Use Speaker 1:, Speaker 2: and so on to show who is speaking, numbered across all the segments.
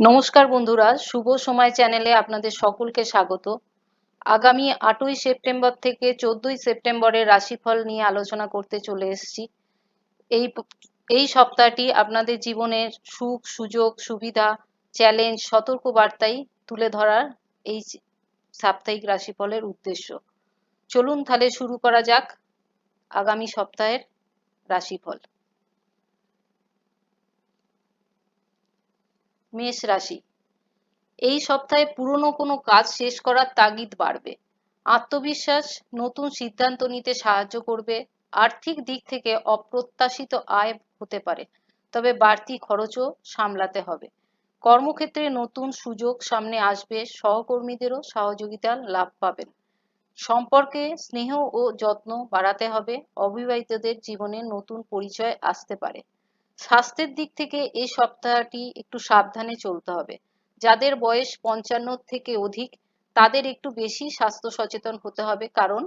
Speaker 1: নমস্কার বন্ধুরা, শুভ সময় চ্যানেলে আপনাদের সকলকে স্বাগত। আগামী আটই সেপ্টেম্বর থেকে চোদ্দই সেপ্টেম্বরের রাশিফল নিয়ে আলোচনা করতে চলে এসেছি। এই এই সপ্তাহটি আপনাদের জীবনের সুখ, সুযোগ, সুবিধা, চ্যালেঞ্জ সতর্ক বার্তাই তুলে ধরার এই সাপ্তাহিক রাশিফলের উদ্দেশ্য। চলুন তাহলে শুরু করা যাক আগামী সপ্তাহের রাশিফল। মেষ রাশি। এই সপ্তাহে পুরনো কোনো কাজ শেষ করার তাগিদ বাড়বে। আত্মবিশ্বাস নতুন সিদ্ধান্ত নিতে সাহায্য করবে। আর্থিক দিক থেকে অপ্রত্যাশিত আয় হতে পারে, তবে বাড়তি খরচও সামলাতে হবে। কর্মক্ষেত্রে নতুন সুযোগ সামনে আসবে, সহকর্মীদেরও সহযোগিতা লাভ পাবেন। সম্পর্কে স্নেহ ও যত্ন বাড়াতে হবে, অবিবাহিতদের জীবনে নতুন পরিচয় আসতে পারে। স্বাস্থ্যের দিক থেকে এই সপ্তাহটি একটু সাবধানে চলতে হবে। যাদের বয়স পঞ্চান্ন থেকে অধিক, তাদের একটু বেশি স্বাস্থ্য সচেতন হতে হবে, কারণ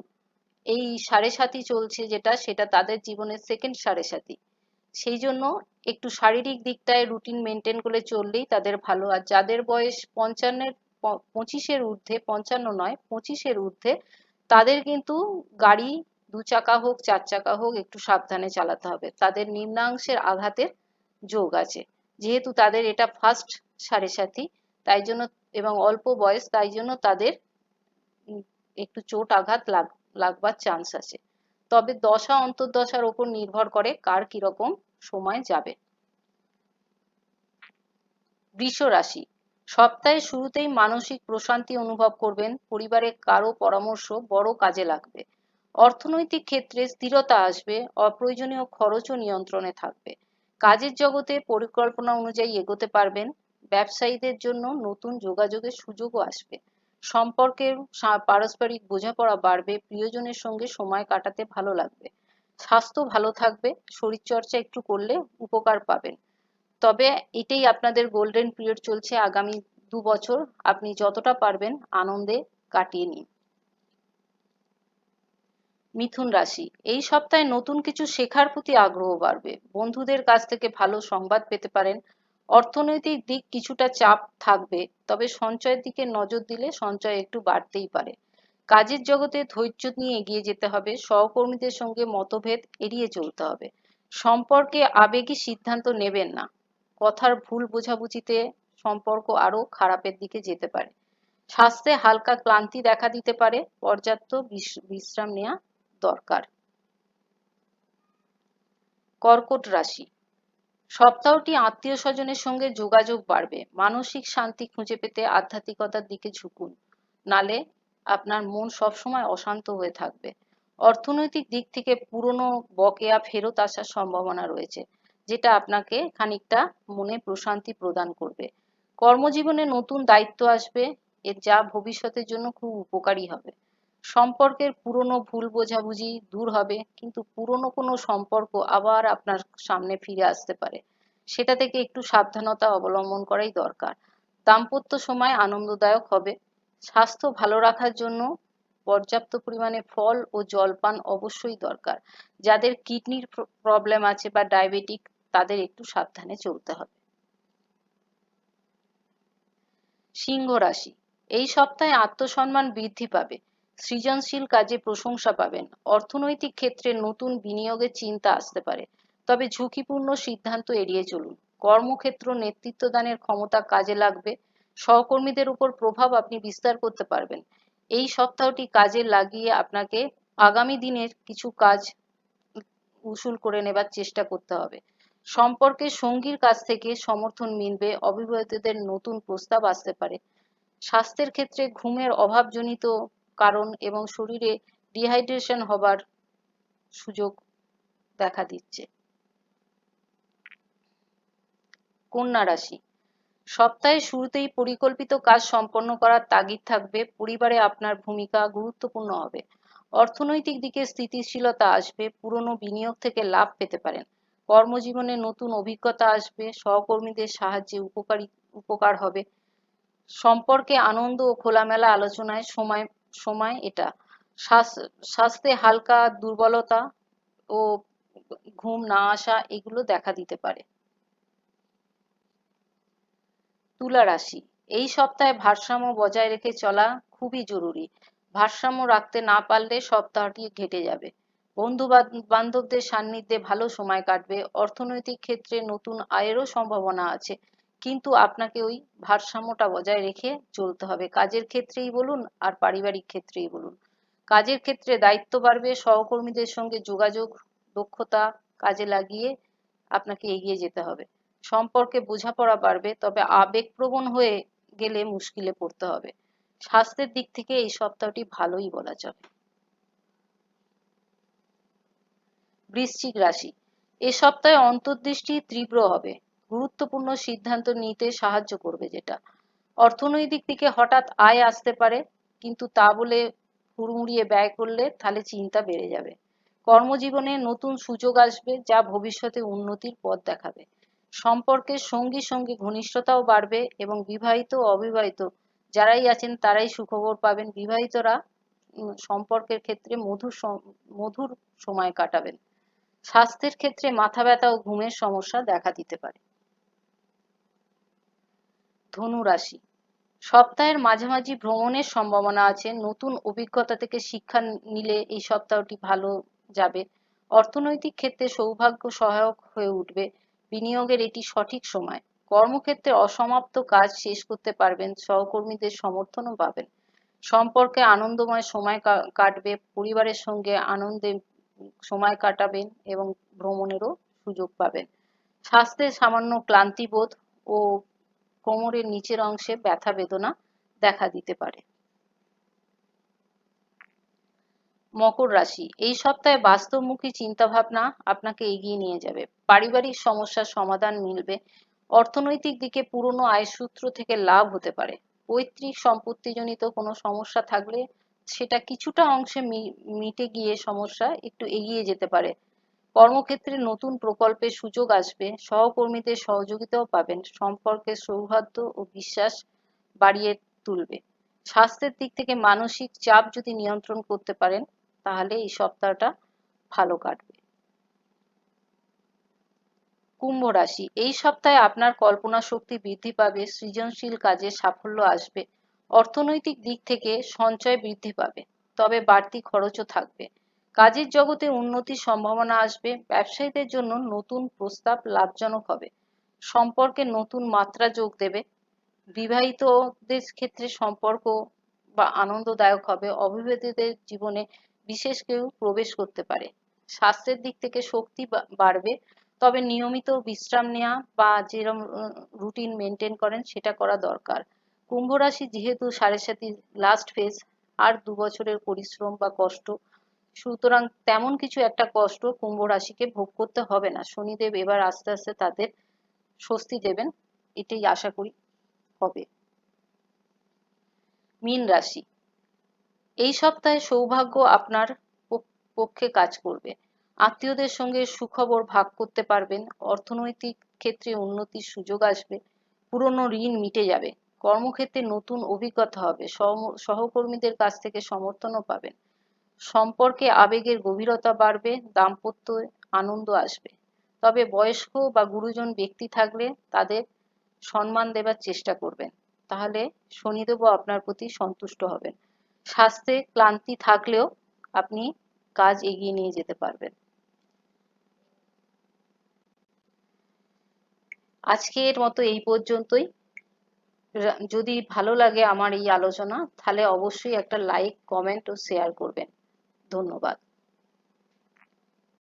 Speaker 1: এই সাড়ে সাথী চলছে যেটা, সেটা তাদের জীবনের সেকেন্ড সাড়ে সাথী সেই জন্য একটু শারীরিক দিকটায় রুটিন মেনটেন করে চললেই তাদের ভালো। আর যাদের বয়স পঞ্চান্নের, পঁচিশের ঊর্ধ্বে, পঞ্চান্ন নয়, পঁচিশের ঊর্ধ্বে, তাদের কিন্তু গাড়ি দু চাকা হোক চার চাকা হোক, একটু সাবধানে চালাতে হবে। তাদের নিম্নাংশের আঘাতের যোগ আছে। যেহেতু তাদের এটা ফার্স্ট সাড়ে সাথী, তাই জন্য এবং অল্প বয়স, তাই জন্য তাদের একটু চোট আঘাত লাগ, লাগবার চান্স আছে। তবে দশা, অন্তর্দশার ওপর নির্ভর করে কার কীরকম সময় যাবে। বৃষ রাশি, সপ্তাহের শুরুতেই মানসিক প্রশান্তি অনুভব করবেন, পরিবারের কারও পরামর্শ বড় কাজে লাগবে। অর্থনৈতিক ক্ষেত্রে স্থিরতা আসবে, অপ্রয়োজনীয় খরচও নিয়ন্ত্রণে থাকবে। কাজের জগতে পরিকল্পনা অনুযায়ী এগোতে পারবেন, ব্যবসায়ীদের জন্য নতুন যোগাযোগের সুযোগও আসবে। সম্পর্কের পারস্পরিক বোঝাপড়া বাড়বে, প্রিয়জনের সঙ্গে সময় কাটাতে ভালো লাগবে। স্বাস্থ্য ভালো থাকবে, শরীরচর্চা একটু করলে উপকার পাবেন। তবে এটাই আপনাদের গোল্ডেন পিরিয়ড চলছে আগামী দু বছর। আপনি যতটা পারবেন আনন্দে কাটিয়ে নিন। মিথুন রাশি। এই সপ্তাহে নতুন কিছু শেখার প্রতি আগ্রহ বাড়বে। বন্ধুদের কাছ থেকে ভালো সংবাদ পেতে পারেন। অর্থনৈতিক দিক কিছুটা চাপ থাকবে, তবে সঞ্চয়ের দিকে নজর দিলে সঞ্চয় একটু বাড়তেই পারে। কাজের জগতে ধৈর্য নিয়ে এগিয়ে যেতে হবে, সহকর্মীদের সঙ্গে মতভেদ এড়িয়ে চলতে হবে। সম্পর্কে আবেগী সিদ্ধান্ত নেবেন না। কথার ভুল বোঝাবুঝিতে সম্পর্ক আরও খারাপের দিকে যেতে পারে। স্বাস্থ্যে হালকা ক্লান্তি দেখা দিতে পারে, পর্যাপ্ত বিশ্রাম নেওয়া দরকার। কর্কট রাশি। সপ্তাহটি আত্মীয় স্বজনের সঙ্গে যোগাযোগ বাড়বে। মানসিক শান্তি খুঁজে পেতে আধ্যাত্মিকতার দিকে ঝুঁকুন। নালে আপনার মন সবসময় অশান্ত হয়ে থাকবে। অর্থনৈতিক দিক থেকে পুরনো বকেয়া ফেরত আসার সম্ভাবনা রয়েছে, যেটা আপনাকে খানিকটা মনে প্রশান্তি প্রদান করবে। কর্মজীবনে নতুন দায়িত্ব আসবে, এর যা ভবিষ্যতের জন্য খুব উপকারী হবে। সম্পর্কের পুরনো ভুল বোঝাবুঝি দূর হবে, কিন্তু পুরনো কোনো সম্পর্ক আবার আপনার সামনে ফিরে আসতে পারে। সেটা থেকে একটু সাবধানতা অবলম্বন করাই দরকার। দাম্পত্য সময় আনন্দদায়ক হবে। স্বাস্থ্য ভালো রাখার জন্য পর্যাপ্ত পরিমাণে ফল ও জলপান অবশ্যই দরকার। যাদের কিডনির প্রবলেম আছে বা ডায়াবেটিক, তাদের একটু সাবধানে চলতে হবে। সিংহ রাশি। এই সপ্তাহে আত্মসম্মান বৃদ্ধি পাবে। সৃজনশীল কাজে প্রশংসা পাবেন। অর্থনৈতিক ক্ষেত্রে নতুন বিনিয়োগের চিন্তা আসতে পারে, তবে ঝুঁকিপূর্ণ সিদ্ধান্ত এড়িয়ে চলুন। কর্মক্ষেত্র নেতৃত্বদানের ক্ষমতা কাজে লাগবে, সহকর্মীদের উপর প্রভাব আপনি বিস্তার করতে পারবেন। এই সপ্তাহটি কাজে লাগিয়ে আপনাকে আগামী দিনের কিছু কাজ উসুল করে নেবার চেষ্টা করতে হবে। সম্পর্কে সঙ্গীর কাছ থেকে সমর্থন মিলবে অবিবাহিতদের নতুন প্রস্তাব আসতে পারে। স্বাস্থ্যের ক্ষেত্রে ঘুমের অভাবজনিত কারণ এবং শরীরে ডিহাইড্রেশন হবার সুযোগ দেখা দিচ্ছে। কন্যা রাশি, সপ্তাহের শুরুতেই পরিকল্পিত কাজ সম্পন্ন করার তাগিদ থাকবে, পরিবারে আপনার ভূমিকা গুরুত্বপূর্ণ হবে। অর্থনৈতিক দিকে স্থিতিশীলতা আসবে, পুরনো বিনিয়োগ থেকে লাভ পেতে পারেন। কর্মজীবনে নতুন অভিজ্ঞতা আসবে, সহকর্মীদের সাহায্যে উপকারী, উপকার হবে। সম্পর্কে আনন্দ ও খোলামেলা আলোচনায় সময় সময় এটা। স্বাস্থ্যে হালকা দুর্বলতা ও ঘুম না আসা এগুলো দেখা দিতে পারে। তুলা রাশি, এই সপ্তাহে ভারসাম্য বজায় রেখে চলা খুবই জরুরি। ভারসাম্য রাখতে না পারলে সপ্তাহটি ঘেটে যাবে। বন্ধু বান্ধবদের সান্নিধ্যে ভালো সময় কাটবে। অর্থনৈতিক ক্ষেত্রে নতুন আয়েরও সম্ভাবনা আছে। কিন্তু আপনাকে ওই ভারসাম্যটা বজায় রেখে চলতে হবে। কাজের ক্ষেত্রেই বলুন আর পারিবারিক ক্ষেত্রেই বলুন। কাজের ক্ষেত্রে দায়িত্ব বাড়বে, সহকর্মীদের সঙ্গে যোগাযোগ, দক্ষতা কাজে লাগিয়ে আপনাকে এগিয়ে যেতে হবে। সম্পর্কে বোঝাপড়া বাড়বে, তবে আবেগপ্রবণ হয়ে গেলে মুশকিলে পড়তে হবে। স্বাস্থ্যের দিক থেকে এই সপ্তাহটি ভালোই বলা চলে। বৃশ্চিক রাশি। এ সপ্তাহে অন্তর্দৃষ্টি তীব্র হবে। গুরুত্বপূর্ণ সিদ্ধান্ত নিতে সাহায্য করবে যেটা। অর্থনৈতিক দিকে হঠাৎ আয় আসতে পারে, কিন্তু তা বলে হুড়মুড়িয়ে ব্যয় করলে তাহলে চিন্তা বেড়ে যাবে। কর্মজীবনে নতুন সুযোগ আসবে যা ভবিষ্যতে উন্নতির পথ দেখাবে। সম্পর্কের সঙ্গী সঙ্গে ঘনিষ্ঠতাও বাড়বে এবং বিবাহিত অবিবাহিত যারাই আছেন তারাই সুখবর পাবেন। বিবাহিতরা সম্পর্কের ক্ষেত্রে মধুর মধুর সময় কাটাবেন। স্বাস্থ্যের ক্ষেত্রে মাথা ব্যথা ও ঘুমের সমস্যা দেখা দিতে পারে। ধনু রাশি সপ্তাহের মাঝামাঝি ভ্রমণের সম্ভাবনা আছে। নতুন অভিজ্ঞতা থেকে শিক্ষা নিলে এই সপ্তাহটি ভালো যাবে। অর্থনৈতিক ক্ষেত্রে সৌভাগ্য সহায়ক হয়ে উঠবে। বিনিয়োগের এটি সঠিক সময়। কর্মক্ষেত্রে অসমাপ্ত কাজ শেষ করতে পারবেন। সহকর্মীদের সমর্থনও পাবেন। সম্পর্কে আনন্দময় সময় কাটবে। পরিবারের সঙ্গে আনন্দে সময় কাটাবেন এবং ভ্রমণেরও সুযোগ পাবেন। স্বাস্থ্যে সামান্য ক্লান্তিবোধ ও কোমরের নিচের অংশে ব্যথা বেদনা দেখা দিতে পারে। মকর রাশি, এই সপ্তাহে বাস্তবমুখী চিন্তাভাবনা আপনাকে এগিয়ে নিয়ে যাবে। পারিবারিক সমস্যার সমাধান মিলবে। অর্থনৈতিক দিকে পুরনো আয়সূত্র থেকে লাভ হতে পারে। পৈতৃক সম্পত্তিজনিত কোনো সমস্যা থাকলে সেটা কিছুটা অংশে মিটে গিয়ে সমস্যা একটু এগিয়ে যেতে পারে। কর্মক্ষেত্রে নতুন প্রকল্পের সুযোগ আসবে, সহকর্মীদের সহযোগিতাও পাবেন, সম্পর্কের সৌহার্দ্য ও বিশ্বাস বাড়িয়ে তুলবে। স্বাস্থ্যের দিক থেকে মানসিক চাপ যদি নিয়ন্ত্রণ করতে পারেন, তাহলে এই সপ্তাহটা ভালো কাটবে। কুম্ভ রাশি, এই সপ্তাহে আপনার কল্পনা শক্তি বৃদ্ধি পাবে, সৃজনশীল কাজে সাফল্য আসবে, অর্থনৈতিক দিক থেকে সঞ্চয় বৃদ্ধি পাবে, তবে বাড়তি খরচও থাকবে। কাজের জগতে উন্নতির সম্ভাবনা আসবে, ব্যবসায়ীদের জন্য নতুন প্রস্তাব লাভজনক হবে, সম্পর্কে নতুন মাত্রা যোগ দেবে, বিবাহিতদের ক্ষেত্রে সম্পর্ক বা আনন্দদায়ক হবে, অবিবাহিতদের জীবনে বিশেষ কেউ প্রবেশ করতে পারে, স্বাস্থ্যের দিক থেকে শক্তি বাড়বে, তবে নিয়মিত বিশ্রাম নেওয়া বা যেরকম রুটিন মেনটেন করেন সেটা করা দরকার। কুম্ভ রাশি যেহেতু সাড়ে সাতি লাস্ট ফেজ আর দু বছরের পরিশ্রম বা কষ্ট সুতরাং তেমন কিছু একটা কষ্ট কুম্ভ রাশিকে ভোগ করতে হবে না। শনিদেব এবার আস্তে আস্তে তাদের স্বস্তি দেবেন, এটাই আশা করি হবে। মীন রাশি, এই সপ্তাহে সৌভাগ্য আপনার পক্ষে কাজ করবে। আত্মীয়দের সঙ্গে সুখবর ভাগ করতে পারবেন, অর্থনৈতিক ক্ষেত্রে উন্নতির সুযোগ আসবে, পুরনো ঋণ মিটে যাবে, কর্মক্ষেত্রে নতুন অভিজ্ঞতা হবে সহকর্মীদের কাছ থেকে সমর্থনও পাবেন। সম্পর্কে আবেগের গভীরতা বাড়বে, দাম্পত্য আনন্দ আসবে। তবে বয়স্ক বা গুরুজন ব্যক্তি থাকলে তাদের সম্মান দেবার চেষ্টা করবেন। তাহলে শনিদেবও আপনার প্রতি সন্তুষ্ট হবেন। স্বাস্থ্যে ক্লান্তি থাকলেও আপনি কাজ এগিয়ে নিয়ে যেতে পারবেন। আজকের মতো এই পর্যন্তই। যদি ভালো লাগে আমার এই আলোচনা, তাহলে অবশ্যই একটা লাইক কমেন্ট ও শেয়ার করবেন। ধন্যবাদ।